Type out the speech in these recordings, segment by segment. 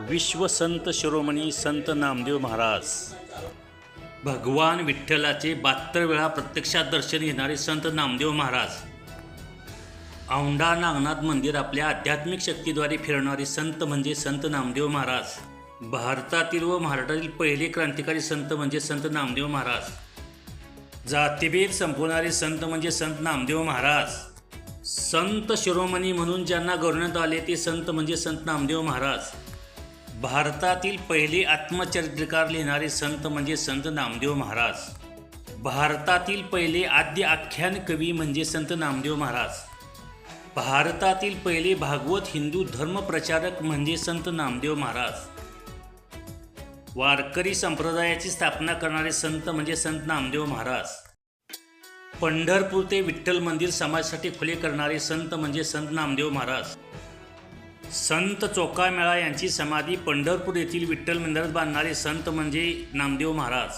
विश्वसंत शिरोमणी संत नामदेव महाराज. भगवान विठ्ठलाचे बहात्तर वेळा प्रत्यक्षात दर्शन घेणारे संत नामदेव महाराज. औंढा नागनाथ मंदिर आपल्या आध्यात्मिक शक्तीद्वारे फिरवणारे संत म्हणजे संत नामदेव महाराज. भारतातील व महाराष्ट्रातील पहिले क्रांतिकारी संत म्हणजे संत नामदेव महाराज. जातीभेद संपवणारे संत म्हणजे संत नामदेव महाराज. संत शिरोमणी म्हणून ज्यांना गौरवण्यात आले ते संत म्हणजे संत नामदेव महाराज. भारतातील पहिले आत्मचरित्रकार लिहिणारे संत म्हणजे संत नामदेव महाराज. भारतातील पहिले आद्य आख्यान कवी म्हणजे संत नामदेव महाराज. भारतातील पहिले भागवत हिंदू धर्मप्रचारक म्हणजे संत नामदेव महाराज. वारकरी संप्रदायाची स्थापना करणारे संत म्हणजे संत नामदेव महाराज. पंढरपूर ते विठ्ठल मंदिर समाजासाठी खुले करणारे संत म्हणजे संत नामदेव महाराज. संत चोकामेळा यांची समाधी पंढरपूर येथील विठ्ठल मंदिरात बांधणारे संत म्हणजे नामदेव महाराज.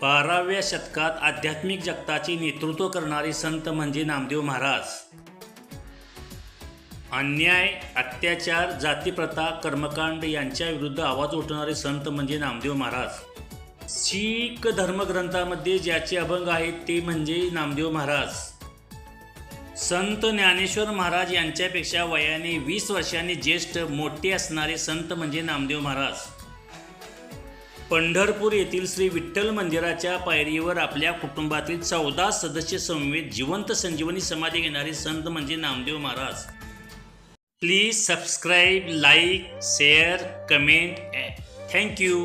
बाराव्या शतकात आध्यात्मिक जगताचे नेतृत्व करणारे संत म्हणजे नामदेव महाराज. अन्याय अत्याचार जातीप्रथा कर्मकांड यांच्या विरुद्ध आवाज उठवणारे संत म्हणजे नामदेव महाराज. शीख धर्मग्रंथामध्ये ज्याचे अभंग आहेत ते म्हणजे नामदेव महाराज. संत ज्ञानेश्वर महाराज यांच्यापेक्षा वयाने वीस वर्षांनी ज्येष्ठ मोठे असणारे संत म्हणजे नामदेव महाराज. पंढरपूर येथील श्री विठ्ठल मंदिराच्या पायरीवर आपल्या कुटुंबातील चौदा सदस्य समवेत जिवंत संजीवनी समाधी घेणारे संत म्हणजे Namdev Maharaj. Please subscribe like share comment thank you